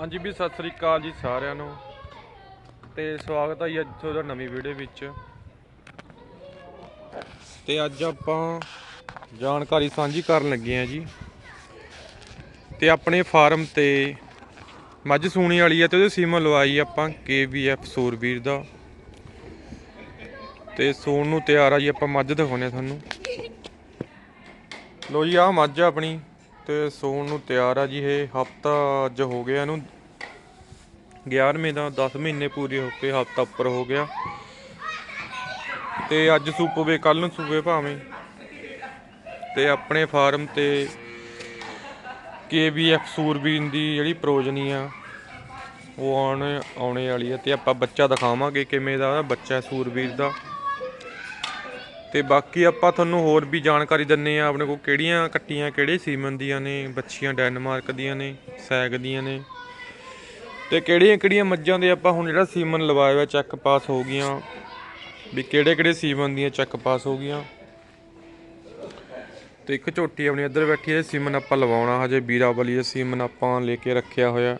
ਹਾਂਜੀ ਵੀ ਸਤਿ ਸ੍ਰੀ ਅਕਾਲ ਜੀ ਸਾਰਿਆਂ ਨੂੰ। ਤੇ ਸਵਾਗਤ ਹੈ ਜੀ ਅੱਜ ਤੁਹਾਡਾ ਨਵੀਂ ਵੀਡੀਓ ਵਿੱਚ। ਤੇ ਅੱਜ ਆਪਾਂ ਜਾਣਕਾਰੀ ਸਾਂਝੀ ਕਰਨ ਲੱਗੇ ਆ ਜੀ। ਤੇ ਆਪਣੇ ਫਾਰਮ ਤੇ ਮੱਝ ਸੂਣੀ ਵਾਲੀ ਆ ਤੇ ਉਹਦੇ ਸੀਮ ਲਵਾਈ ਆਪਾਂ KVF ਸੂਰਵੀਰ ਦਾ। ਤੇ ਸੂਣ ਨੂੰ ਤਿਆਰ ਆ ਜੀ, ਆਪਾਂ ਮੱਝ ਦਿਖਾਉਣੇ ਆ ਤੁਹਾਨੂੰ। ਲੋ ਜੀ, ਆਹ ਮੱਝ ਆਪਣੀ। ਤੇ ਸੂਣ ਨੂੰ ਤਿਆਰ ਆ ਜੀ ਇਹ ਹਫਤਾ ਅੱਜ ਹੋ ਗਿਆ ਇਹਨੂੰ। 11ਵੇਂ ਦਾ 10 ਮਹੀਨੇ ਪੂਰੇ ਹੋ ਕੇ ਹਫਤਾ ਉੱਪਰ ਹੋ ਗਿਆ। ਤੇ ਅੱਜ ਸੂਪਵੇ ਕੱਲ ਨੂੰ ਸੂਪੇ ਭਾਵੇਂ। ਤੇ ਆਪਣੇ ਫਾਰਮ ਤੇ KBF ਸੂਰਬੀਨ ਦੀ ਜਿਹੜੀ ਪ੍ਰੋਜਨੀ ਆ, ਉਹ ਆਉਣ, ਆਉਣੇ ਵਾਲੀ ਆ। ਤੇ ਆਪਾਂ ਬੱਚਾ ਦਿਖਾਵਾਂਗੇ ਕਿਵੇਂ ਦਾ, ਬੱਚਾ ਹੈ ਸੂਰਬੀਰ ਦਾ। ਤੇ ਬਾਕੀ ਆਪਾਂ ਤੁਹਾਨੂੰ ਹੋਰ ਵੀ ਜਾਣਕਾਰੀ ਦਿੰਨੇ ਆ ਆਪਣੇ ਕੋਲ ਕਿਹੜੀਆਂ ਕੱਟੀਆਂ, ਕਿਹੜੇ ਸੀਮਨ ਦੀਆਂ ਨੇ, ਬੱਚੀਆਂ ਡੈਨਮਾਰਕ ਦੀਆਂ ਨੇ, ਸੈਗ ਦੀਆਂ ਨੇ। ਤੇ ਕਿਹੜੀਆਂ ਕਿਹੜੀਆਂ ਮੱਝਾਂ ਦੇ ਆਪਾਂ ਹੁਣ ਜਿਹੜਾ ਸੀਮਨ ਲਵਾਇਆ ਹੋਇਆ ਚੈੱਕ ਪਾਸ ਹੋ ਗਈਆਂ। ਵੀ ਕਿਹੜੇ ਕਿਹੜੇ ਸੀਮਨ ਦੀਆਂ ਚੈੱਕ ਪਾਸ ਹੋ ਗਈਆਂ। ਤੇ ਇੱਕ ਝੋਟੀ ਆਪਣੀ ਇੱਧਰ ਬੈਠੀ ਹੈ ਸੀਮਨ ਆਪਾਂ ਲਵਾਉਣਾ, ਹਜੇ ਵੀਰਾਵਲੀ ਦਾ ਸੀਮਨ ਆਪਾਂ ਲੈ ਕੇ ਰੱਖਿਆ ਹੋਇਆ।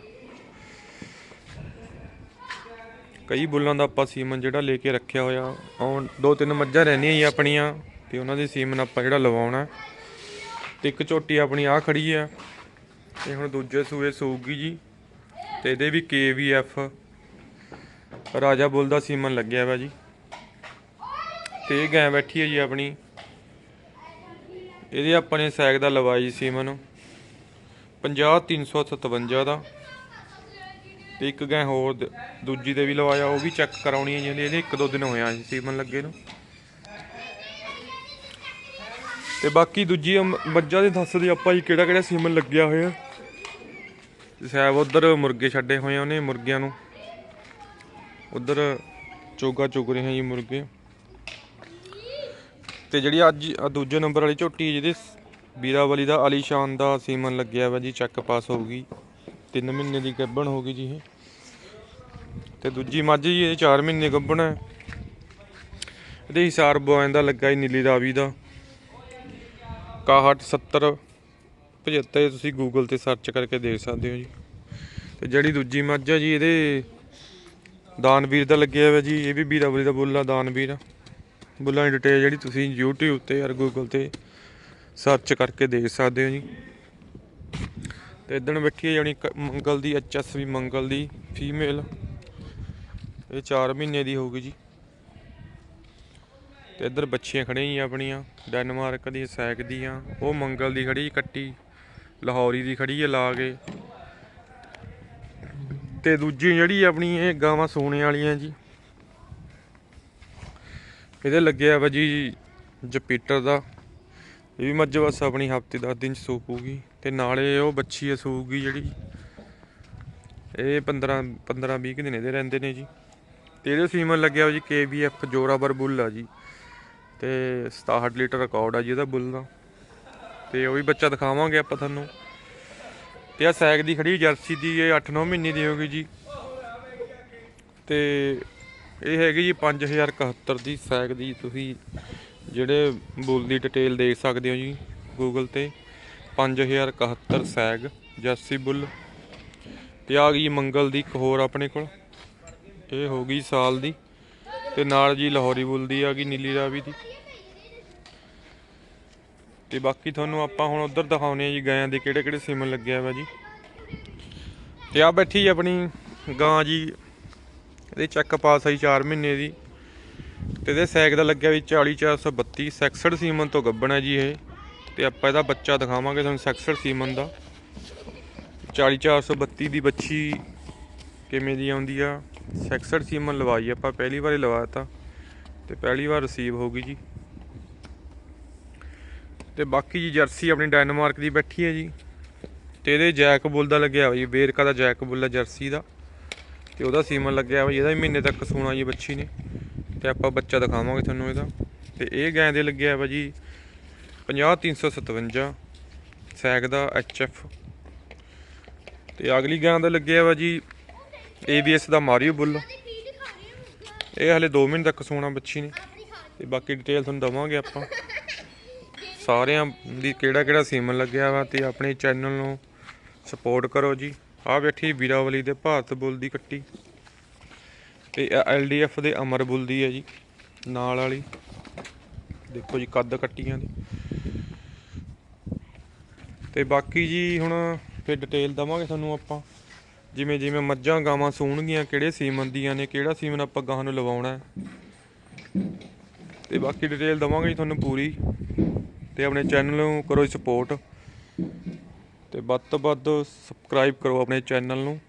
ਕਈ ਬੁੱਲਾਂ ਦਾ ਆਪਾਂ ਸੀਮਨ ਜਿਹੜਾ ਲੈ ਕੇ ਰੱਖਿਆ ਹੋਇਆ ਹੁਣ ਦੋ ਤਿੰਨ ਮੱਝਾਂ ਰਹਿੰਦੀਆਂ ਹੀ ਆਪਣੀਆਂ, ਤੇ ਉਹਨਾਂ ਦੀ ਸੀਮਨ ਆਪਾਂ ਜਿਹੜਾ ਲਵਾਉਣਾ। ਤੇ ਇੱਕ ਝੋਟੀ ਆਪਣੀ ਆ ਖੜੀ ਆ, ਤੇ ਹੁਣ ਦੂਜੇ ਸੂਏ ਸੂਗੀ ਜੀ, ਤੇ ਇਹਦੇ ਵੀ KVF ਰਾਜਾ ਬੁੱਲ ਦਾ ਸੀਮਨ ਲੱਗਿਆ ਵਾ ਜੀ। ਤੇ ਇਹ ਗਾਂ ਬੈਠੀ ਹੈ ਜੀ ਆਪਣੀ। ਇਹਦੇ ਆਪਣੇ ਨੇ ਸੈਗ ਦਾ ਲਵਾਈ ਸੀਮਨ। 50357 ਦਾ। ਤੇ ਇੱਕ ਗਾਂ ਹੋਰ ਦ- ਦੂਜੀ ਦੇ ਵੀ ਲਵਾਇਆ, ਉਹ ਵੀ ਚੈੱਕ ਕਰਾਉਣੀ ਹੈ ਜੀ, ਇਹਦੇ ਇੱਕ ਦੋ ਦਿਨ ਹੋਇਆ ਸੀ ਸੀਮਨ ਲੱਗੇ ਨੂੰ। ਤੇ ਬਾਕੀ ਦੂਜੀ ਮ- ਮੱਝਾਂ ਦੇ ਦੱਸਦੇ ਆਪਾਂ ਜੀ ਕਿਹੜਾ ਕਿਹੜਾ ਸੀਮਨ ਲੱਗਿਆ ਹੋਇਆ। ਤੇ ਸਾਹਿਬ ਉਧਰ ਮੁਰਗੇ ਛੱਡੇ ਹੋਏ ਆ ਉਹਨੇ ਮੁਰਗਿਆਂ ਨੂੰ। ਉਧਰ ਚੋਗਾ ਚੁਗ ਰਹੇ ਆ ਜੀ ਮੁਰਗੇ। ਤੇ ਜਿਹੜੀ ਅੱਜ ਆਹ ਦੂਜੇ ਨੰਬਰ ਵਾਲੀ ਝੋਟੀ ਜਿਹਦੇ ਵੀਰਾਵਲੀ ਦਾ ਆਲੀਸ਼ਾਨ ਦਾ ਸੀਮਨ ਲੱਗਿਆ ਵਾ ਜੀ ਚੈੱਕ ਪਾਸ ਹੋਊਗੀ। 3 ਮਹੀਨੇ ਦੀ ਗੱਭਣ ਹੋਗੀ ਜੀ ਇਹ। ਤੇ ਦੂਜੀ ਮੱਝ ਜੀ, ਇਹ 4 ਮਹੀਨੇ ਗੱਭਣ ਹੈ। ਇਹਦੇ ਹਿਸਾਰ ਬੋਇਨ ਦਾ ਲੱਗਾ ਜੀ ਨੀਲੀ ਰਾਵੀ ਦਾ। 61 70 75 ਤੁਸੀਂ ਗੂਗਲ ਤੇ ਸਰਚ ਕਰਕੇ ਦੇਖ ਸਕਦੇ ਹੋ ਜੀ। ਤੇ ਜਿਹੜੀ ਦੂਜੀ ਮੱਝ ਆ ਜੀ, ਇਹਦੇ ਦਾਨਵੀਰ ਦਾ ਲੱਗਿਆ ਹੋਇਆ ਜੀ, ਇਹ ਵੀ ਵੀਰਾਵਲੀ ਦਾ ਬੁੱਲਾ ਦਾਨਵੀਰ। ਬੁੱਲਾਂ ਦੀ ਡਿਟੇਲ ਜਿਹੜੀ ਤੁਸੀਂ YouTube ਤੇ ਯਾਰ ਗੂਗਲ ਤੇ ਸਰਚ ਕਰਕੇ ਦੇਖ ਸਕਦੇ ਹੋ ਜੀ। ਤੇ ਇਦਣ ਬੈਠੀ ਹੈ ਜਾਣੀ ਕ- ਮੰਗਲ ਦੀ, ਐਚਐਸਵੀ ਮੰਗਲ ਦੀ, ਫੀਮੇਲ। ਇਹ 4 ਮਹੀਨੇ ਦੀ ਹੋਊਗੀ ਜੀ। ਤੇ ਇੱਧਰ ਬੱਚੀਆਂ ਖੜੀਆਂ ਜੀ ਆਪਣੀਆਂ, ਡੈਨਮਾਰਕ ਦੀ, ਸੈਕ ਦੀਆਂ। ਉਹ ਮੰਗਲ ਦੀ ਖੜੀ ਕੱਟੀ ਲਾਹੌਰੀ ਦੀ ਖੜੀ ਹੈ ਲਾ ਕੇ। ਤੇ ਦੂਜੀ ਜਿਹੜੀ ਆਪਣੀ ਇਹ ਗਾਵਾਂ ਸੋਨੇ ਵਾਲੀਆਂ ਜੀ। ਇਹਦੇ ਲੱਗਿਆ ਵਾ ਜੀ, ਜਪੀਟਰ ਦਾ। ਇਹ ਵੀ ਮੱਝ ਬਸ ਆਪਣੀ ਹਫ਼ਤੇ 10 ਦਿਨ ਚ ਸੂਪੂਗੀ। ਤੇ ਨਾਲੇ ਉਹ ਬੱਚੀ ਅਸੂਗੀ ਜਿਹੜੀ। ਇਹ 15 15 20 ਦਿਨ ਇਹਦੇ ਰਹਿੰਦੇ ਨੇ ਜੀ। ਤੇ ਇਹਦੇ ਸੀਮਨ ਲੱਗਿਆ ਵਾ ਜੀ KBF ਜੋਰਾਵਰ ਬੁੱਲ ਆ ਜੀ। ਤੇ 67 ਲੀਟਰ ਰਿਕਾਰਡ ਆ ਜੀ ਇਹਦਾ ਬੁੱਲ ਦਾ। ਤੇ ਉਹ ਵੀ ਬੱਚਾ ਦਿਖਾਵਾਂਗੇ ਆਪਾਂ ਤੁਹਾਨੂੰ। ਤੇ ਆ ਸੈਗ ਦੀ ਖੜੀ ਜਰਸੀ ਦੀ ਇਹ 8-9 ਮਹੀਨੇ ਦੀ ਹੋਗੀ ਜੀ। ਤੇ ਇਹ ਹੈਗੀ ਜੀ 5071 ਦੀ ਸੈਗ ਦੀ। ਤੁਸੀਂ ਜਿਹੜੇ ਬੁੱਲ ਦੀ ਡਿਟੇਲ ਦੇਖ ਸਕਦੇ ਹੋ ਜੀ ਗੂਗਲ ਤੇ। 5071 ਸੈਗ, ਜਰਸੀ ਬੁੱਲ ਤੇ ਆ ਗਈ ਮੰਗਲ ਦੀ ਇੱਕ ਹੋਰ ਆਪਣੇ ਕੋਲ। ਇਹ ਹੋ ਗਈ ਸਾਲ ਦੀ ਤੇ ਨਾਲ ਜੀ ਲਾਹੌਰੀ ਬੁੱਲ ਦੀ ਆ ਗਈ, ਨੀਲੀ ਰਾਵੀ ਦੀ। ਤੇ ਬਾਕੀ ਤੁਹਾਨੂੰ ਆਪਾਂ ਹੁਣ ਉਧਰ ਦਿਖਾਉਨੇ ਆ ਜੀ, ਗਾਇਆਂ ਦੇ ਕਿਹੜੇ ਕਿਹੜੇ ਸੀਮਨ ਲੱਗਿਆ ਵਾ ਜੀ। ਤੇ ਆ ਬੈਠੀ ਆਪਣੀ ਗਾਂ ਜੀ, ਇਹਦੇ ਚੱਕ ਪਾਸ ਆਈ 4 ਮਹੀਨੇ ਦੀ। ਤੇ ਇਹਦੇ ਸੈਕ ਦਾ ਲੱਗਿਆ ਵੀ 40432 ਸੈਕਸਡ ਸੀਮਨ ਤੋਂ ਗੱਬਣ ਹੈ ਜੀ ਇਹ। ਤੇ ਆਪਾਂ ਇਹਦਾ ਬੱਚਾ ਦਿਖਾਵਾਂਗੇ ਤੁਹਾਨੂੰ ਸੈਕਸਰ ਸੀਮਨ ਦਾ। 40432 ਦੀ ਬੱਚੀ ਕਿਵੇਂ ਦੀ ਆਉਂਦੀ ਆ। ਸੈਕਸਡ ਸੀਮਨ ਲਵਾਈ ਆਪਾਂ, ਪਹਿਲੀ ਵਾਰੀ ਲਵਾਇਆ ਤਾ ਤੇ ਪਹਿਲੀ ਵਾਰ ਰਿਸੀਵ ਹੋ ਗਈ ਜੀ। ਤੇ ਬਾਕੀ ਜੀ ਜਰਸੀ ਆਪਣੀ ਡੈਨਮਾਰਕ ਦੀ ਬੈਠੀ ਹੈ ਜੀ। ਤੇ ਇਹਦੇ ਜੈਕ ਬੁੱਲ ਦਾ ਲੱਗਿਆ ਹੋਇਆ ਜੀ, ਵੇਰਕਾ ਦਾ ਜੈਕ ਬੁੱਲ ਹੈ ਜਰਸੀ ਦਾ। ਤੇ ਉਹਦਾ ਸੀਮਨ ਲੱਗਿਆ ਹੋਇਆ ਇਹਦਾ ਵੀ ਮਹੀਨੇ ਤੱਕ ਸੂਣਾ ਜੀ ਬੱਚੀ ਨੇ। ਤੇ ਆਪਾਂ ਬੱਚਾ ਦਿਖਾਵਾਂਗੇ ਤੁਹਾਨੂੰ ਇਹਦਾ। ਤੇ ਇਹ ਗਾਂ ਦੇ ਲੱਗਿਆ ਵਾ ਜੀ 50357 ਸੈਕ ਦਾ ਐਚਐਫ ਤੇ ਅਗਲੀ ਗਾਂ ਦਾ ਲੱਗਿਆ ਵਾ ਜੀ ABS ਦਾ ਮਾਰੀਓ ਬੁੱਲ। ਇਹ ਹਲੇ 2 ਮਹੀਨੇ ਤੱਕ ਸੂਣਾ ਬੱਚੀ ਨੇ। ਤੇ ਬਾਕੀ ਡਿਟੇਲ ਤੁਹਾਨੂੰ ਦਵਾਂਗੇ ਆਪਾਂ। ਸਾਰਿਆਂ ਦੀ ਕਿਹੜਾ ਕਿਹੜਾ ਸੀਮਨ ਲੱਗਿਆ ਵਾ ਤੇ ਆਪਣੇ ਚੈਨਲ ਨੂੰ ਸਪੋਰਟ ਕਰੋ ਜੀ। ਆ ਬੈਠੀ ਵੀਰਾਵਲੀ ਦੇ ਭਾਰਤ ਬੁੱਲ ਦੀ ਕੱਟੀ। ਤੇ ਐਲਡੀਐਫ ਦੇ ਅਮਰ ਬੁੱਲ ਦੀ ਹੈ ਜੀ। ਨਾਲ ਵਾਲੀ। ਦੇਖੋ ਜੀ ਕੱਦ ਕੱਟੀਆਂ ਦੀ। ਤੇ ਬਾਕੀ ਜੀ ਹੁਣ ਫਿਰ ਡਿਟੇਲ ਦਵਾਂਗੇ ਤੁਹਾਨੂੰ ਆਪਾਂ। ਜਿਵੇਂ ਜਿਵੇਂ ਮੱਝਾਂ ਗਾਵਾਂ ਸੂਣਗੀਆਂ, ਕਿਹੜੇ ਸੀਮਨ ਦੀਆਂ ਨੇ, ਕਿਹੜਾ ਸੀਮਨ ਆਪਾਂ ਗਾਹਾਂ ਨੂੰ ਲਵਾਉਣਾ ਹੈ। ਤੇ ਬਾਕੀ ਡਿਟੇਲ ਦਵਾਂਗੇ ਜੀ ਤੁਹਾਨੂੰ ਪੂਰੀ। ਤੇ ਆਪਣੇ ਚੈਨਲ ਨੂੰ ਕਰੋ ਸਪੋਰਟ ਤੇ ਵੱਧ ਤੋਂ ਵੱਧ ਸਬਸਕ੍ਰਾਈਬ ਕਰੋ ਆਪਣੇ ਚੈਨਲ ਨੂੰ।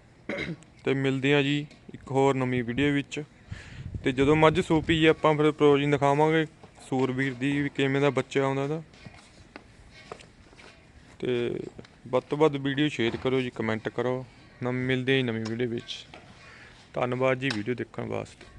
ਤੇ ਮਿਲਦੇ ਆ ਜੀ ਇੱਕ ਹੋਰ ਨਵੀਂ ਵੀਡੀਓ ਵਿੱਚ। ਤੇ ਜਦੋਂ ਮੱਝ ਸੂਪੀ ਜੀ ਆਪਾਂ ਫਿਰ ਪ੍ਰੋਜੀਨ ਦਿਖਾਵਾਂਗੇ। ਸੂਰਵੀਰ ਦੀ ਵੀ ਕਿਵੇਂ ਦਾ ਬੱਚਾ ਆਉਂਦਾ ਦਾ ਤੇ ਵੱਧ ਤੋਂ ਵੱਧ ਵੀਡੀਓ ਸ਼ੇਅਰ ਕਰੋ ਜੀ ਕਮੈਂਟ ਕਰੋ। ਨਮ ਮਿਲਦੇ ਹਾਂ ਨਵੀਂ ਵੀਡੀਓ ਵਿੱਚ। ਧੰਨਵਾਦ ਜੀ ਵੀਡੀਓ ਦੇਖਣ ਵਾਸਤੇ।